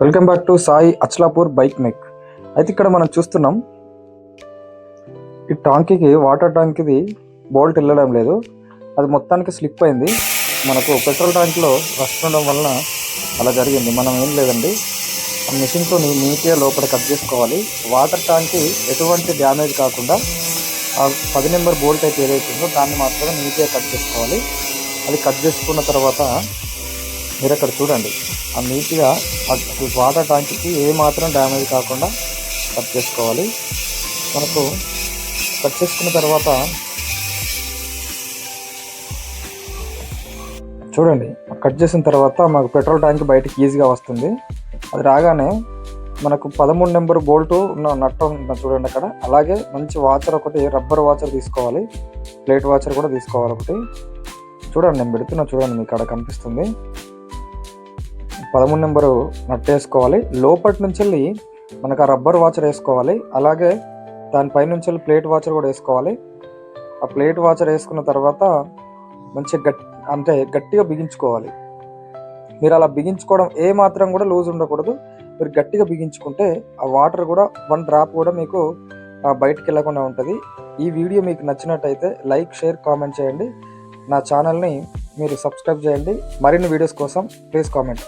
Welcome back to Sai Achlapur bike mech అయితే ఇక్కడ మనం చూస్తున్నాం ఈ టాంకీకి వాటర్ ట్యాంక్కి బోల్ట్ వెళ్ళడం లేదు. అది మొత్తానికి స్లిప్ అయింది. మనకు పెట్రోల్ ట్యాంక్లో రష్ ఉండడం వలన అలా జరిగింది. మనం ఏం లేదండి. ఆ మిషన్తో నీట్గా లోపల కట్ చేసుకోవాలి. వాటర్ ట్యాంక్కి ఎటువంటి డ్యామేజ్ కాకుండా ఆ పది నెంబర్ బోల్ట్ అయితే ఏదైతుందో దాన్ని మాత్రమే నీట్గా కట్ చేసుకోవాలి. అది కట్ చేసుకున్న తర్వాత మీరు అక్కడ చూడండి. ఆ నీట్గా అసలు వాటర్ ట్యాంక్కి ఏ మాత్రం డ్యామేజ్ కాకుండా కట్ చేసుకోవాలి. మనకు కట్ చేసుకున్న తర్వాత చూడండి కట్ చేసిన తర్వాత మాకు పెట్రోల్ ట్యాంక్ బయటకి ఈజీగా వస్తుంది. అది రాగానే మనకు పదమూడు నెంబర్ బోల్ట్ ఉన్న నట్టు చూడండి అక్కడ. అలాగే మంచి వాచర్ ఒకటి రబ్బర్ వాచర్ తీసుకోవాలి. ప్లేట్ వాచర్ కూడా తీసుకోవాలి ఒకటి. చూడండి నేను పెడుతున్నా చూడండి మీకు అక్కడ కనిపిస్తుంది. పదమూడు నెంబరు నట్ వేసుకోవాలి లోపటి నుంచి వెళ్ళి మనకు ఆ రబ్బర్ వాచర్ వేసుకోవాలి. అలాగే దానిపై నుంచి వెళ్ళి ప్లేట్ వాచర్ కూడా వేసుకోవాలి. ఆ ప్లేట్ వాచర్ వేసుకున్న తర్వాత మంచిగా గట్ అంటే గట్టిగా బిగించుకోవాలి. మీరు అలా బిగించుకోవడం ఏ మాత్రం కూడా లూజ్ ఉండకూడదు. మీరు గట్టిగా బిగించుకుంటే ఆ వాటర్ కూడా వన్ డ్రాప్ కూడా మీకు బయటకు బయటికి వెళ్ళకుండా ఉంటుంది. ఈ వీడియో మీకు నచ్చినట్టయితే లైక్ షేర్ కామెంట్ చేయండి. నా ఛానల్ని మీరు సబ్స్క్రైబ్ చేయండి. మరిన్ని వీడియోస్ కోసం ప్లీజ్ కామెంట్.